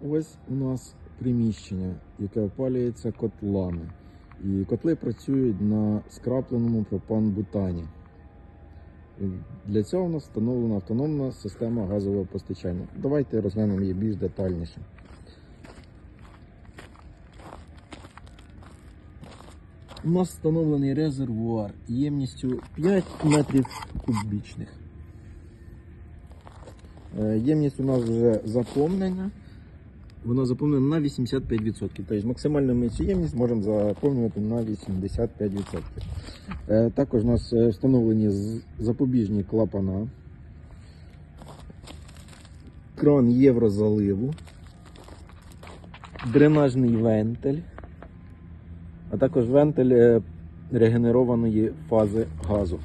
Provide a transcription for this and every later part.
Ось у нас приміщення, яке опалюється котлами. І котли працюють на скрапленому пропан-бутані. Для цього у нас встановлена автономна система газового постачання. Давайте розглянемо її більш детальніше. У нас встановлений резервуар ємністю 5 метрів кубічних. Е, Ємність у нас вже заповнена. Вона заповнена на 85%. Тобто максимально ми цю можемо заповнювати на 85%. Е, Також у нас е, встановлені запобіжні клапана, кран єврозаливу, дренажний вентиль, а також вентиль е, регенерованої фази газу.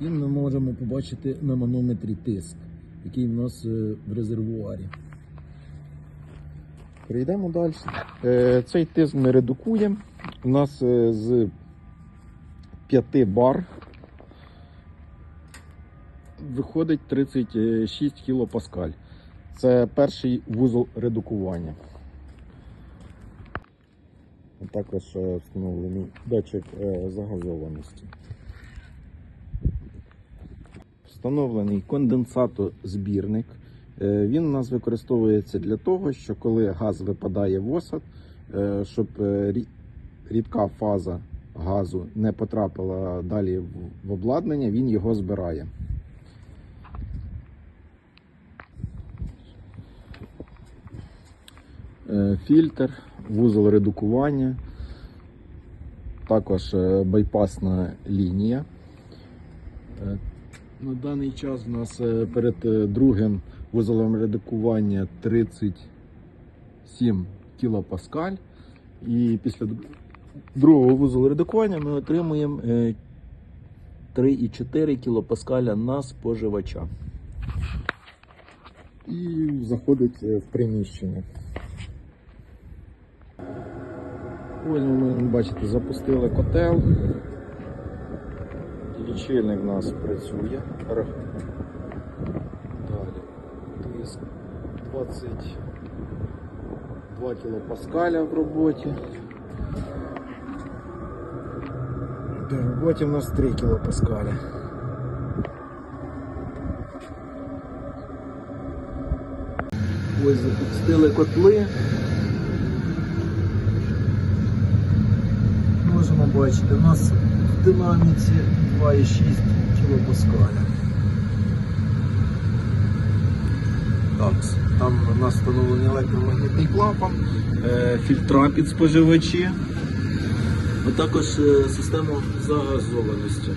І ми можемо побачити на манометрі тиск, який у нас в резервуарі. Перейдемо далі. Е, Цей тиск ми редукуємо. У нас е, з 5 бар виходить 36 кілопаскаль. Це перший вузол редукування. Також е, встановлений датчик загазованості. Встановлений конденсатозбірник. Е, Він у нас використовується для того, що коли газ випадає в осад, е, щоб е, рідка фаза газу не потрапила далі в- обладнання, він його збирає. Фільтр, вузол редукування, також байпасна лінія. Е, на даний час у нас е, перед е, другим вузолом редукування 37 кілопаскаль. І після другого вузолу редукування ми отримуємо е, 3,4 кілопаскаля на споживача. І заходить е, в приміщення. Ось ми бачите, запустили котел. Лічильник у нас працює. Далі. Тиск 22 кілопаскаля в роботі. В роботі у нас 3 кілопаскаля. Ось запустили котли. Можемо бачити, у нас в динаміці 2,6 кілопаскаля. Так, там у нас встановлений електромагнітний клапан, е, фільтра під споживачі, а також е, система загазованості.